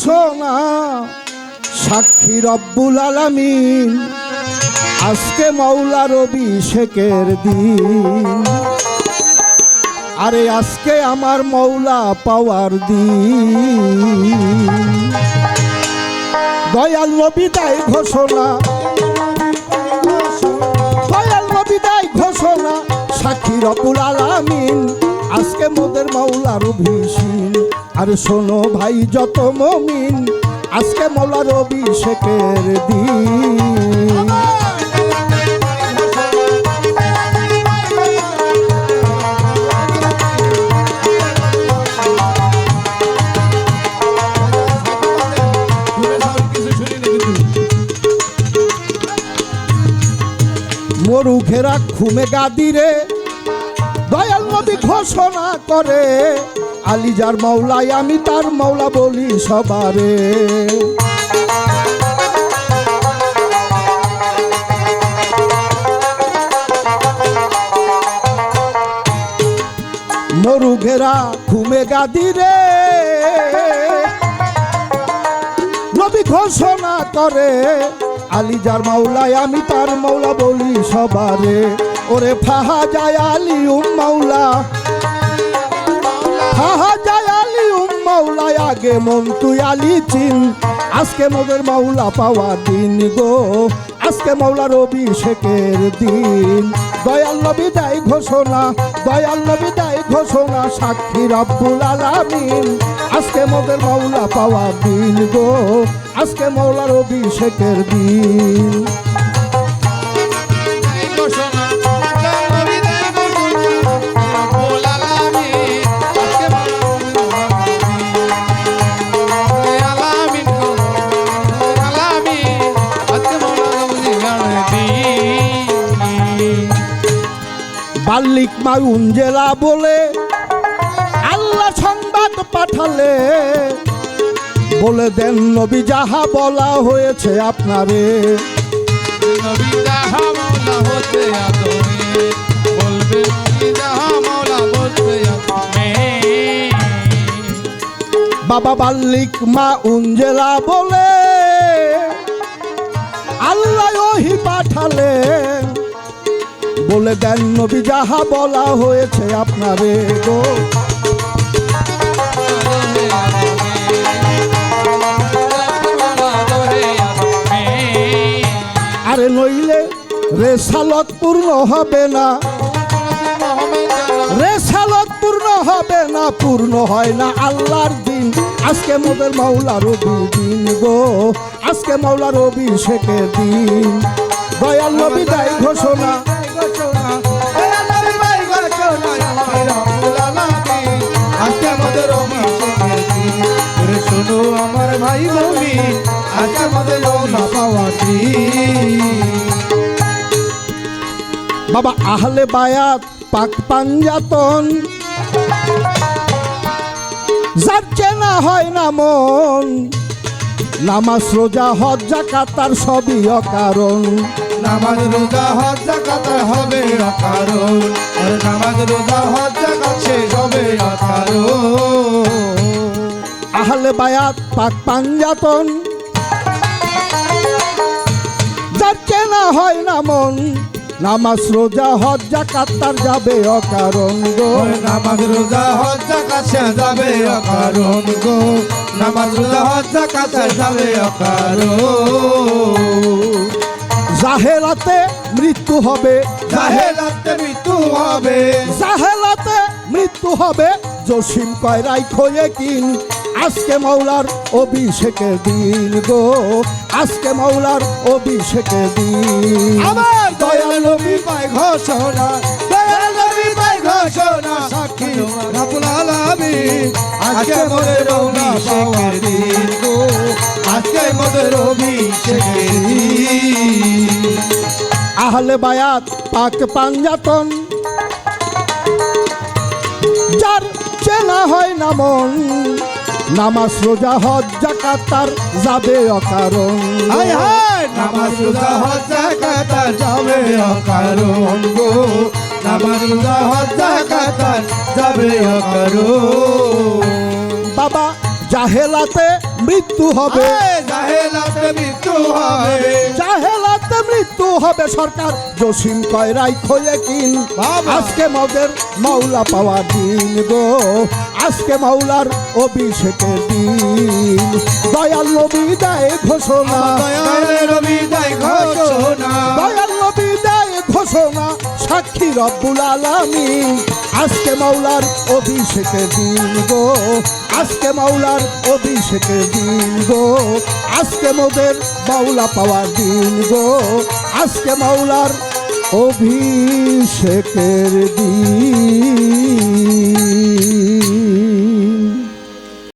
ঘোষণা সাক্ষী রব্বুল আলামিন, আজকে মৌলার অভিষেকের দিন। আরে আজকে আমার মৌলা পাওয়ার দিন। দয়াল নবী দেয় ঘোষণা, দয়াল নবী ঘোষণা, সাক্ষী রব্বুল আলামিন, আজকে মোদের মৌলার অভিষেক আর শোনো ভাই, যত মমিন, আজকে মৌলার অভিষেকের দিন। মরু ঘেরা ঘুমে গাদিরে, দয়াল নবী ঘোষণা করে। আলিজার মৌলাই আমি তার মৌলা বলি সবারে। মরু ঘেরা ঘুমে গাদিরে নবী ঘোষণা করে আলিজার মাওলায়, আমি তার মৌলা বলি সবারে। ওরে ফাহা যায় আলী উম মাওলা ফাহা যায় আলী মাওলায় আগে মন তুই আলী চিন। আজকে মোদের মাওলা পাওয়ার দিন গো। আজকে মৌলার অভিষেকের দিন। দয়াল নবী ঘোষণা, দয়াল নবী ঘোষণা, সাক্ষী রব্বুল আলামিন। আজকে মোদের মৌলা পাওয়ার দিন গো। আজকে মৌলার অভিষেকের দিন। বাল্লিক মাউন জেলা বলে আল্লাহ সংবাদ পাঠালে বলে দেন নবী যাহা বলা হয়েছে আপনারে। বাবা বাল্লিক মা উঞ্জেলা বলে আল্লাহ ওহি পাঠালেন বলে দেন নবী, যাহা বলা হয়েছে আপনারে গো। আরে নইলে রেসালত পূর্ণ হবে না। রেসালত পূর্ণ হবে না, পূর্ণ হয় না আল্লাহর দিন। আজকে মোদের মাওলার দিন গো, আজকে মাওলার অভিষেকের দিন। দয়াল নবী, দেয় ঘোষণা। বাবা আহলে বায়াত পাক পাঞ্জাতন। যার চেনা হয় না মন নামাজ রোজা হজ জাকাত তার সবই অকারণ। নামাজ রোজা হজ জাকাত হবে অকারণ। নামাজ রোজা হজ জাকাত শেষ হবে অকারণ। আহলে বায়াত পাক পাঞ্জাতন। যার চেনা হয় না মন নামাজ রোজা হজ জাকাত তার যাবে অকারণ গো। নামাজ রোজা হজ জাকাত শেষ যাবে অকারণ গো। নামাজ রোজা হজ জাকাত শেষ যাবে অকারণ জাহেলাতে মৃত্যু হবে। জাহেলাতে মৃত্যু হবে। জাহেলাতে মৃত্যু হবে। জসিম কয় রাই খোয়ে কিন আজকে মৌলার অভিষেকের দিন গো। আজকে মৌলার অভিষেকের দিন। আমার দয়াল নবী পায় ঘোষণা। দয়াল নবী পায় ঘোষণা। সাক্ষী রাবুল আলামিন আজকে মোদের অভিষেকের দিন গো। আজকে মোদের অভিষেকের দিন। আহলে বায়াত পাক পাঞ্জাতন। যার চেনা হয় না মন নামাজ রোজা হজ জাকাত তার যাবে অকারণ। হায় হায় নামাজ রোজা হজ জাকাত আর যাবে অকারণ গো। নামাজ রোজা হজ জাকাত আর যাবে অকারণ। বাবা জাহেলাতে মৃত্যু হবে। জাহেলাতে মৃত্যু হবে। জাহেলাতে মৃত্যু হবে সরকার। জসিম কয়রাই খোলে কিন আজকে মদের মাওলা পাওয়া দিন গো। আজকে মাওলার অভিষেকের দিন। দয়াল নবী দেয় ঘোষণা। দয়াল নবী দেয় ঘোষণা। সাক্ষী রব্বুল আলামিন। আজকে মাওলার অভিষেকের দিন আজকে মাওলার অভিষেকের দিন আজকে মোদের মাওলা পাওয়া দিন আজকে মাওলার অভিষেকের দিন।